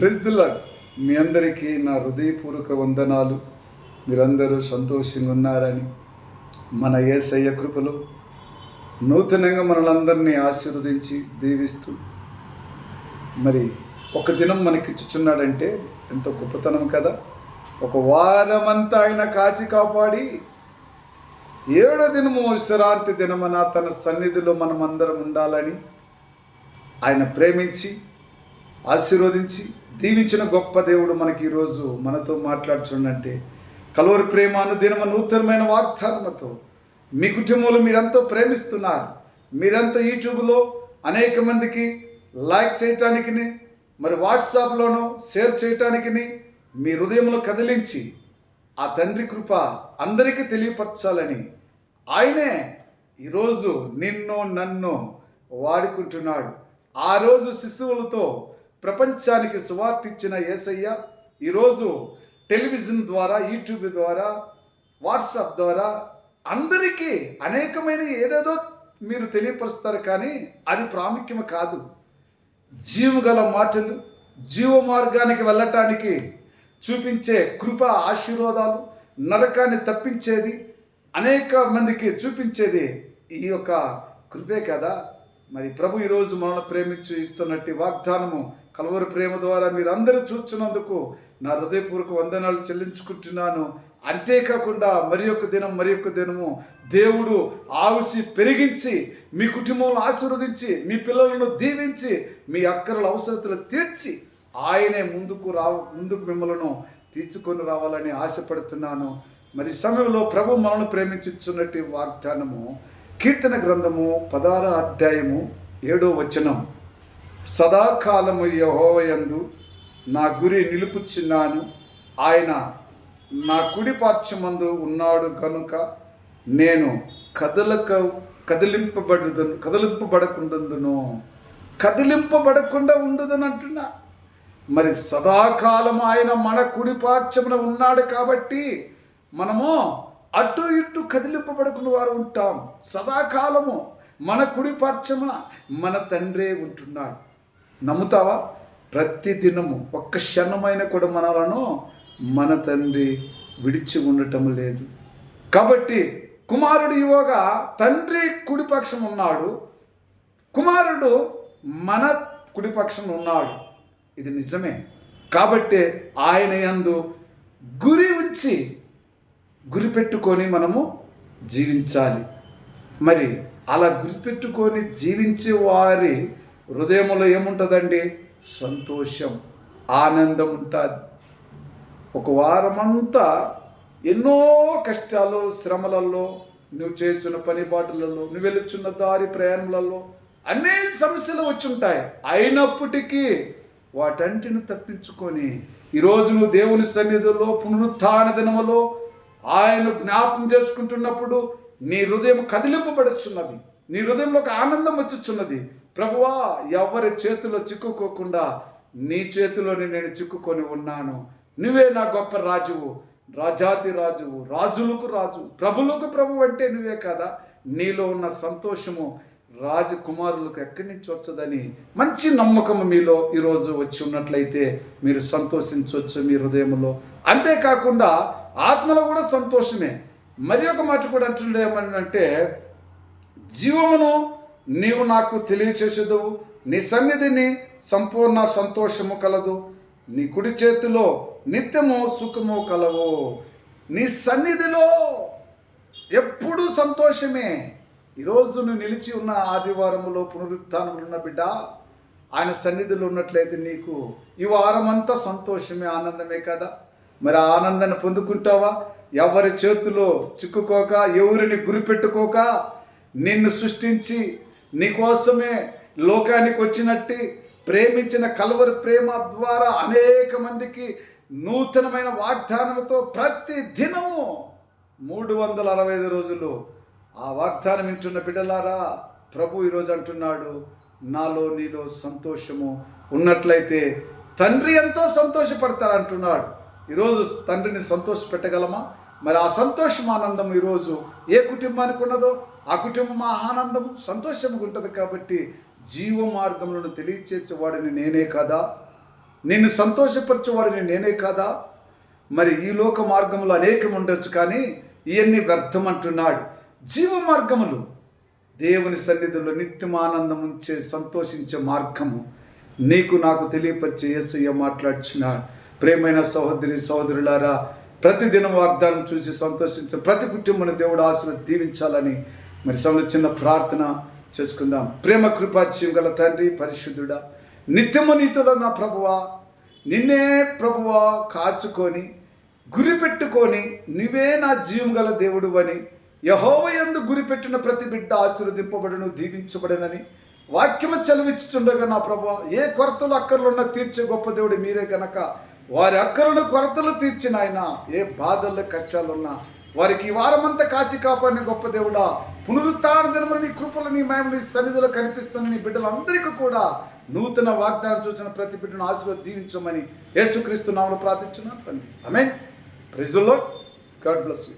ప్రజల మీ అందరికీ నా హృదయపూర్వక వందనాలు. మీరందరూ సంతోషంగా ఉన్నారని మన ఏసయ్య కృపలో నూతనంగా మనలందరినీ ఆశీర్వదించి దీవిస్తూ మరి ఒక దినం మనకిచ్చుచున్నాడంటే ఎంతో గొప్పతనం కదా. ఒక వారమంతా ఆయన కాచి కాపాడి ఏడో దినము విశ్రాంతి దినమన తన సన్నిధిలో మనమందరం ఉండాలని ఆయన ప్రేమించి ఆశీర్వదించి దీవించిన గొప్ప దేవుడు మనకి ఈరోజు మనతో మాట్లాడుచుండంటే కలవరి ప్రేమ అనుదినమ నూతనమైన వాగ్దానముతో మీ కుటుంబంలో మీరంతో ప్రేమిస్తున్నారు మీరంతా యూట్యూబ్లో అనేక మందికి లైక్ చేయటానికి మరి వాట్సాప్లోనో షేర్ చేయటానికి మీ హృదయంలో కదిలించి ఆ తండ్రి కృప అందరికీ తెలియపరచాలని ఆయనే ఈరోజు నిన్ను నన్ను వాడుకుంటున్నాడు. ఆ రోజు శిశువులతో ప్రపంచానికి సువార్త ఇచ్చిన యేసయ్య ఈరోజు టెలివిజన్ ద్వారా యూట్యూబ్ ద్వారా వాట్సాప్ ద్వారా అందరికీ అనేకమైన ఏదేదో మీరు తెలియపరుస్తారు కానీ అది ప్రాముఖ్యం కాదు. జీవగల మాటలు జీవ మార్గానికి వెళ్ళటానికి చూపించే కృప ఆశీర్వాదాలు నరకాన్ని తప్పించేది అనేక మందికి చూపించేది ఈ యొక్క కృపే కదా. మరి ప్రభు ఈరోజు మనల్ని ప్రేమించి ఇస్తున్నట్టు వాగ్దానము కలవరి ప్రేమ ద్వారా మీరు అందరూ చూస్తున్నందుకు నా హృదయపూర్వక వందనాలు చెల్లించుకుంటున్నాను. అంతేకాకుండా మరి యొక్క దినం మరి యొక్క దినము దేవుడు ఆవుసి పెరిగించి మీ కుటుంబంలో ఆశీర్వదించి మీ పిల్లలను దీవించి మీ అక్కరల అవసరతలు తీర్చి ఆయనే ముందుకు రావ ముందుకు మిమ్మలను తీర్చుకొని రావాలని ఆశపడుతున్నాను. మరి సమయంలో ప్రభు మనను ప్రేమించున్నట్టు వాగ్దానము కీర్తన గ్రంథము పదార అధ్యాయము ఏడో వచనం. సదాకాలము యహోవయందు నా గురి నిలుపుచున్నాను. ఆయన నా కుడి ఉన్నాడు కనుక నేను కదలక కదిలింపబడుదను కదిలింపబడకుండందును కదిలింపబడకుండా ఉండదని అంటున్నా. మరి సదాకాలం ఆయన మన కుడి ఉన్నాడు కాబట్టి మనము అటు ఇటు కదిలింపబడుకున్న వారు ఉంటాం. సదాకాలము మన కుడి మన తండ్రే ఉంటున్నాడు. నమ్ముతావా? ప్రతి దినము ఒక్క క్షణమైన కూడా మనలను మన తండ్రి విడిచి ఉండటం లేదు. కాబట్టి కుమారుడు యువగా తండ్రి కుడిపక్షం ఉన్నాడు. కుమారుడు మన కుడిపక్షం ఉన్నాడు. ఇది నిజమే. కాబట్టి ఆయన యందు గురి ఉంచి గురి పెట్టుకొని మనము జీవించాలి. మరి అలా గురిపెట్టుకొని జీవించే వారి హృదయంలో ఏముంటుందండి? సంతోషం ఆనందం ఉంటుంది. ఒక వారమంతా ఎన్నో కష్టాలు శ్రమలలో నువ్వు చేస్తున్న పనిపాటులలో నువ్వు వెళుచున్న దారి ప్రయాణములలో అనేక సమస్యలు వచ్చుంటాయి. అయినప్పటికీ వాటంటిని తప్పించుకొని ఈరోజు నువ్వు దేవుని సన్నిధిలో పునరుత్థాన దినములో ఆయన జ్ఞాపం చేసుకుంటున్నప్పుడు నీ హృదయం కదిలింపబడుచున్నది. నీ హృదయంలో ఒక ఆనందం వచ్చుచున్నది. ప్రభువా ఎవరి చేతిలో చిక్కుకోకుండా నీ చేతిలోనే నేను చిక్కుకొని ఉన్నాను. నువ్వే నా గొప్ప రాజువు రాజాతి రాజువు రాజులకు రాజు ప్రభులకు ప్రభు అంటే నువ్వే కదా? నీలో ఉన్న సంతోషము రాజకుమారులకు ఎక్కడి నుంచి వచ్చదని మంచి నమ్మకం మీలో ఈరోజు వచ్చి ఉన్నట్లయితే మీరు సంతోషించవచ్చు మీ హృదయంలో అంతేకాకుండా ఆత్మలో కూడా సంతోషమే. మరి ఒక మాట కూడా అంటుండే ఏమనంటే జీవమును నీవు నాకు తెలియచేసేదవు. నీ సన్నిధిని సంపూర్ణ సంతోషము కలదు. నీ కుడి చేతిలో నిత్యము సుఖము కలవు. నీ సన్నిధిలో ఎప్పుడూ సంతోషమే. ఈరోజు నువ్వు నిలిచి ఉన్న ఆదివారములో పునరుత్థానములు ఉన్న బిడ్డ ఆయన సన్నిధిలో ఉన్నట్లయితే నీకు ఈ వారం అంతా సంతోషమే ఆనందమే కదా. మరి ఆనందాన్ని పొందుకుంటావా? ఎవరి చేతిలో చిక్కుకోక ఎవరిని గురిపెట్టుకోక నిన్ను సృష్టించి నీకోసమే లోకానికి వచ్చినట్టు ప్రేమించిన కలువరి ప్రేమ ద్వారా అనేక మందికి నూతనమైన వాగ్దానంతో ప్రతి దినము మూడు వందల అరవై ఐదు రోజులు ఆ వాగ్దానం వింటున్న బిడ్డలారా ప్రభు ఈరోజు అంటున్నాడు నాలో నీలో సంతోషము ఉన్నట్లయితే తండ్రి ఎంతో సంతోషపడతారు అంటున్నాడు. ఈరోజు తండ్రిని సంతోష పెట్టగలమా మరి ఆ సంతోషం ఆనందం ఈరోజు ఏ కుటుంబానికి ఉన్నదో ఆ కుటుంబం ఆనందం సంతోషంగా ఉంటుంది కాబట్టి జీవ మార్గములను తెలియచేసే వాడిని నేనే కదా? నిన్ను సంతోషపరిచేవాడిని నేనే కాదా? మరి ఈ లోక మార్గములు అనేకం ఉండొచ్చు కానీ ఇవన్నీ వ్యర్థం అంటున్నాడు జీవ మార్గములు దేవుని సన్నిధిలో నిత్యమానందం ఉంచే సంతోషించే మార్గము. నీకు నాకు తెలియపరిచే యేసయ్య మాట్లాడుచున్నాడు. ప్రేమైన సహోదరి సహోదరులారా ప్రతిదినం వాగ్దానం చూసి సంతోషించే ప్రతి కుటుంబం దేవుడు ఆశను దీవించాలని మరి సమయంలో చిన్న ప్రార్థన చేసుకుందాం. ప్రేమ కృపా గల తండ్రి పరిశుద్ధుడా నిత్యము నీతుల నా ప్రభువా నిన్నే ప్రభువా కాచుకొని గురి పెట్టుకొని నువ్వే నా జీవం గల దేవుడు అని యహోవయందు గురిపెట్టిన గురి పెట్టిన ప్రతి బిడ్డ ఆశీర్వదింపబడును దీవించబడనని వాక్యము చదివించుచుండగా నా ప్రభు ఏ కొరతలు అక్కర్లున్న తీర్చే గొప్ప దేవుడు మీరే గనక వారి అక్కరును కొరతలు తీర్చిన ఆయన ఏ బాధల్లో కష్టాలున్నా వారికి ఈ వారమంతా కాచి కాపాడిన గొప్ప దేవుడా పునరుత్థాన దినమున నీ కృపలు నీ మహిమ నీ సన్నిధిలో కనిపిస్తున్న నీ బిడ్డలందరికీ కూడా నూతన వాగ్దానం చూసిన ప్రతి బిడ్డను ఆశీర్వాద దీవించమని యేసుక్రీస్తు నామలు ప్రార్థించున్నాను తండ్రి. ఆమె ప్రిజుల్లో గాడ్ బ్లెస్ యూ